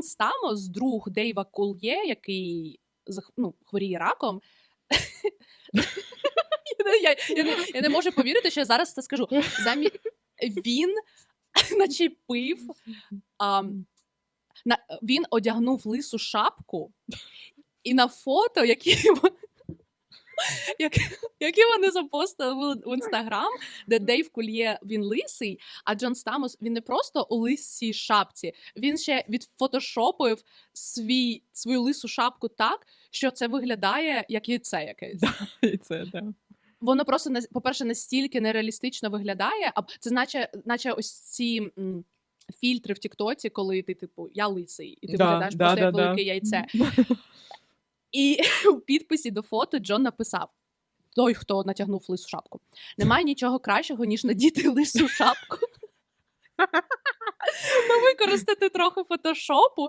Джон Стамос, друг Дейва Кол'є, який ну, хворіє раком. я, я, не, я не можу повірити, що я зараз це скажу. Замі... Він начепив, а, на, він одягнув лису шапку, і на фото, які, які вони запостили в, інстаграм, де Дейв Кульє він лисий, а Джон Стамос він не просто у лисій шапці, він ще відфотошопив свій, свою лису шапку так, що це виглядає як яйце якесь. Воно просто по-перше, настільки нереалістично виглядає, а це наче, наче ось ці. Фільтри в Тіктоці, коли ти, типу, я лисий, і ти Да, виглядаєш да, просто як да, да. велике яйце. І у підписі до фото Джон написав: той, хто натягнув лису шапку. Немає нічого кращого, ніж надіти лису шапку. Та використати трохи фотошопу